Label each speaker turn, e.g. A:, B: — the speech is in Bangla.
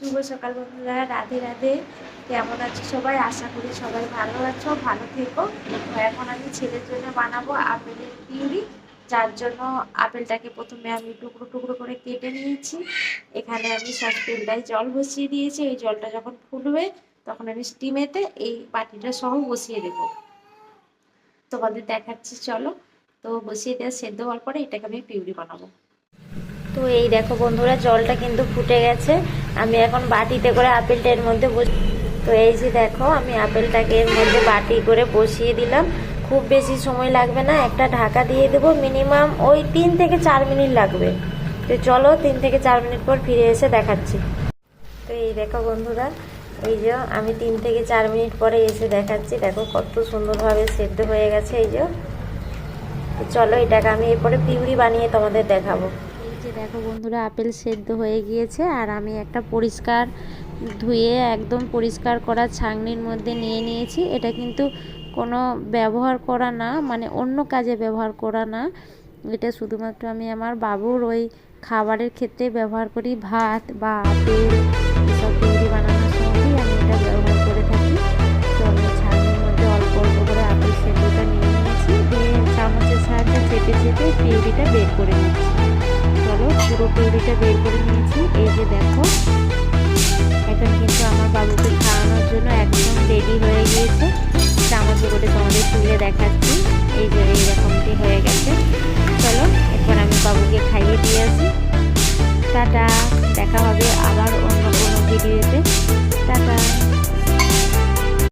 A: শুভ সকাল বন্ধুরা, রাধে রাধে। কেমন আছো সবাই? আশা করি সবাই ভালো আছো, ভালো থেকো। এখন আমি ছেলের জন্য বানাবো আপেলের পিউরি। যার জন্য আপেলটাকে প্রথমে আমি টুকরো টুকরো করে কেটে নিয়েছি। এখানে আমি সসপেনটায় জল বসিয়ে দিয়েছি। এই জলটা যখন ফুটবে তখন আমি স্টিমেতে এই বাটিটা সহ বসিয়ে দেবো। তোমাদের দেখাচ্ছি, চলো। তো বসিয়ে দেওয়া সেদ্ধ হওয়ার পরে এটাকে আমি পিউরি বানাবো। তো এই দেখো বন্ধুরা, জলটা কিন্তু ফুটে গেছে। আমি এখন বাটিতে করে আপেলটা এর মধ্যে বস- তো এই যে দেখো, আমি আপেলটাকে এর মধ্যে বাটি করে বসিয়ে দিলাম। খুব বেশি সময় লাগবে না, একটা ঢাকা দিয়ে দেবো। মিনিমাম ওই তিন থেকে চার মিনিট লাগবে। তো চলো, তিন থেকে চার মিনিট পর ফিরে এসে দেখাচ্ছি। তো এই দেখো বন্ধুরা, এই যে আমি তিন থেকে চার মিনিট পরে এসে দেখাচ্ছি। দেখো কত সুন্দরভাবে সেদ্ধ হয়ে গেছে, এই যে। চলো, এটাকে আমি এরপরে পিউরি বানিয়ে তোমাদের দেখাবো। যে দেখো বন্ধুরা, আপেল সেদ্ধ হয়ে গিয়েছে আর আমি একটা পরিষ্কার ধুয়ে একদম পরিষ্কার করা ছাঁকনির মধ্যে নিয়ে নিয়েছি। এটা কিন্তু কোনো ব্যবহার করা না মানে অন্য কাজে ব্যবহার করা না। এটা শুধুমাত্র আমি আমার বাবুর ওই খাবারের ক্ষেত্রে ব্যবহার করি, ভাত বা আপেল পিউরি বানানোর সময়ই আমি এটা ব্যবহার করে থাকি। তো আমি মধ্যে অল্প অল্প করে আপেল সেদ্ধটা নিয়ে চামচের সাহায্যে চেপে চেপে পিউরিটা বের করে নিচ্ছি। পুরো পিউরিটা বের করে নিয়েছি। এই যে দেখো, এখন কিন্তু আমার বাবুকে খাওয়ানোর জন্য একদম রেডি হয়ে গিয়েছে। চামচ করে তোমাদের তুলে দেখাচ্ছি। এই যে এইরকমটি হয়ে গেছে। চলো এখন আমি বাবুকে খাইয়ে দিয়ে আসি। টাটা, দেখা হবে আবার অন্য কোনো ভিডিওতে।